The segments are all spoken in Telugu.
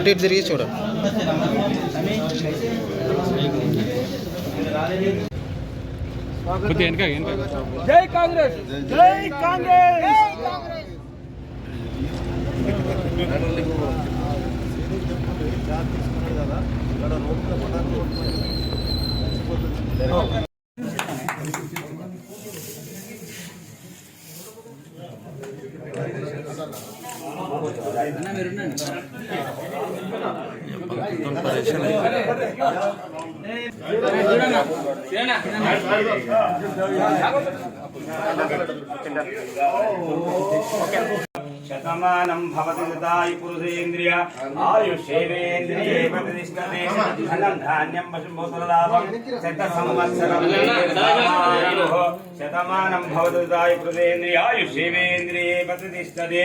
అటు ఇటు తిరిగి చూడు. కొద్దిగా వెనక వెనక. జై కాంగ్రెస్! జై కాంగ్రెస్! శతమానం భవతి దదాయి పురుషేంద్రియ ఆయుషేవేంద్రియే ప్రతిష్టతే ధనం ధాన్యం పశుభూతులలాభం శత సంవత్సరం శతమానం భవతి దదాయి పురుషేంద్రియ ఆయుషేవేంద్రియే ప్రతిష్టతే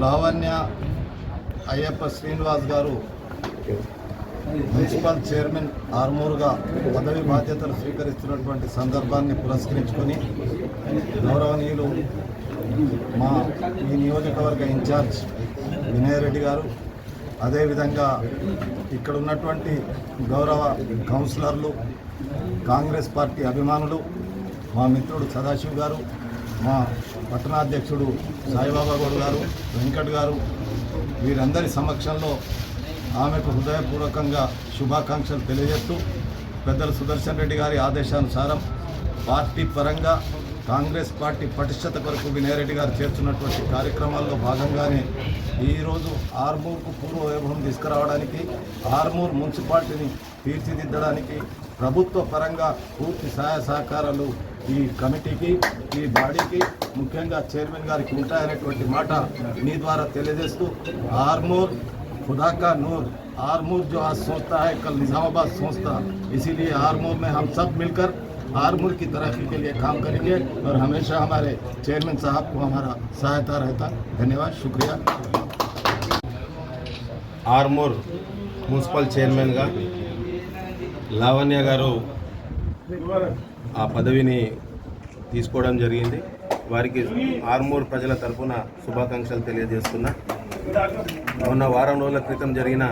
లావణ్య అయ్యప్ప శ్రీనివాస్ గారు మున్సిపల్ చైర్మన్ ఆర్మూరుగా పదవి బాధ్యతలు స్వీకరిస్తున్నటువంటి సందర్భాన్ని పురస్కరించుకొని గౌరవనీయులు మా ఈ నియోజకవర్గ ఇన్ఛార్జ్ వినయరెడ్డి గారు అదేవిధంగా ఇక్కడ ఉన్నటువంటి గౌరవ కౌన్సిలర్లు కాంగ్రెస్ పార్టీ అభిమానులు మా మిత్రుడు సదాశివ్ గారు మా పట్టణాధ్యక్షుడు సాయిబాబా గౌడ్ గారు వెంకట్ గారు వీరందరి సమక్షంలో ఆమెకు హృదయపూర్వకంగా శుభాకాంక్షలు తెలియజేస్తూ పెద్దలు సుదర్శన్ రెడ్డి గారి ఆదేశానుసారం పార్టీ పరంగా కాంగ్రెస్ పార్టీ పటిష్టత కొరకు వినయరెడ్డి గారు చేస్తున్నటువంటి కార్యక్రమాల్లో భాగంగానే ఈరోజు ఆర్మూర్కు పూర్వ వైభవం తీసుకురావడానికి ఆర్మూర్ మున్సిపాలిటీని తీర్చిదిద్దడానికి ప్రభుత్వ పరంగా పూర్తి సహాయ సహకారాలు ఈ కమిటీకి ఈ బాడీకి ముఖ్యంగా చైర్మన్ గారికి ఉంటాయనేటువంటి మాట మీ ద్వారా తెలియజేస్తూ ఆర్మూర్ खुदा का नूर आरमूर जो आज सोचता है कल निज़ामाबाद सोचता इसीलिए आरमूर में हम सब मिलकर आरमूर की तरक्की के लिए काम करेंगे और हमेशा हमारे चेयरमैन साहब को हमारा सहायता रहता धन्यवाद शुक्रिया ఆర్మూర్ మున్సిపల్ చైర్మన్గా లావణ్య గారు ఆ పదవిని తీసుకోవడం జరిగింది వారికి ఆర్మూర్ ప్రజల తరఫున శుభాకాంక్షలు తెలియజేస్తున్నా మొన్న వారం రోజుల క్రితం జరిగిన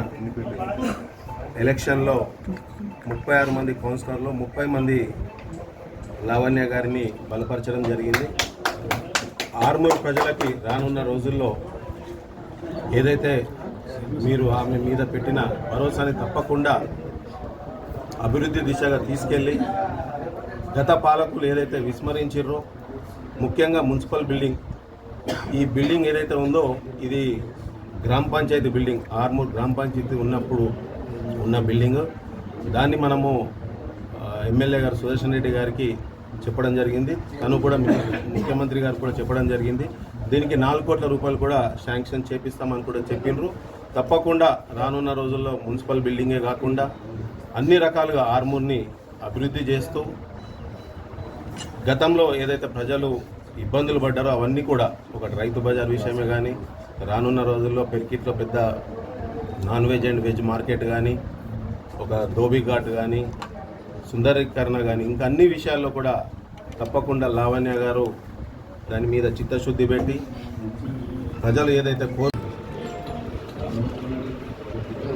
ఎలక్షన్లో ముప్పై ఆరు మంది కౌన్సిలర్లు ముప్పై మంది లావణ్య గారిని బలపరచడం జరిగింది. ఆర్మూర్ ప్రజలకి రానున్న రోజుల్లో ఏదైతే మీరు ఆమె మీద పెట్టిన భరోసాని తప్పకుండా అభివృద్ధి దిశగా తీసుకెళ్ళి గత పాలకులు ఏదైతే విస్మరించారో ముఖ్యంగా మున్సిపల్ బిల్డింగ్ ఈ బిల్డింగ్ ఏదైతే ఉందో ఇది గ్రామ పంచాయతీ బిల్డింగ్ ఆర్మూర్ గ్రామ పంచాయతీ ఉన్నప్పుడు ఉన్న బిల్డింగ్. దాన్ని మనము ఎమ్మెల్యే గారు సుదర్శన్ రెడ్డి గారికి చెప్పడం జరిగింది. తను కూడా ముఖ్యమంత్రి గారు కూడా చెప్పడం జరిగింది. దీనికి నాలుగు కోట్ల రూపాయలు కూడా శాంక్షన్ చేపిస్తామని కూడా చెప్పిండ్రు. తప్పకుండా రానున్న రోజుల్లో మున్సిపల్ బిల్డింగే కాకుండా అన్ని రకాలుగా ఆర్మూర్ని అభివృద్ధి చేస్తూ గతంలో ఏదైతే ప్రజలు ఇబ్బందులు పడ్డారో అవన్నీ కూడా ఒకటి రైతు బజార్ విషయమే కానీ రానున్న రోజుల్లో పెరికిట్లో పెద్ద non veg and veg market కానీ ఒక ధోబీ ఘాట్ కానీ సుందరీకరణ కానీ ఇంకా అన్ని విషయాల్లో కూడా తప్పకుండా లావణ్య గారు దాని మీద చిత్తశుద్ధి పెట్టి ప్రజలు ఏదైతే కోరు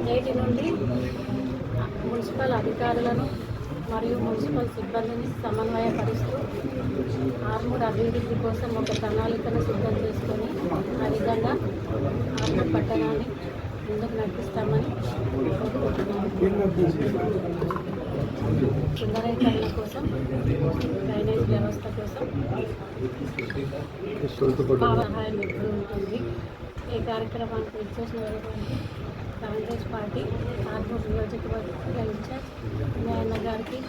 నేటి నుండి మున్సిపల్ అధికారులను మరియు మున్సిపల్ సిబ్బందిని సమన్వయపరుస్తూ ఆర్మూర్ అభివృద్ధి కోసం ఒక ప్రణాళికను సిద్ధం చేసుకొని ఆ విధంగా ఆర్మూర్ పట్టణాన్ని ముందుకు నడిపిస్తామని సుందరీకరణ కోసం డ్రైనేజ్ వ్యవస్థ కోసం సహాయం ఎప్పుడు ఉంటుంది ఈ కార్యక్రమానికి వచ్చేసినటువంటి కాంగ్రెస్ పార్టీ ఆర్మూర్ నియోజకవర్గ ఇన్ఛార్జ్ న్యాయ గారికి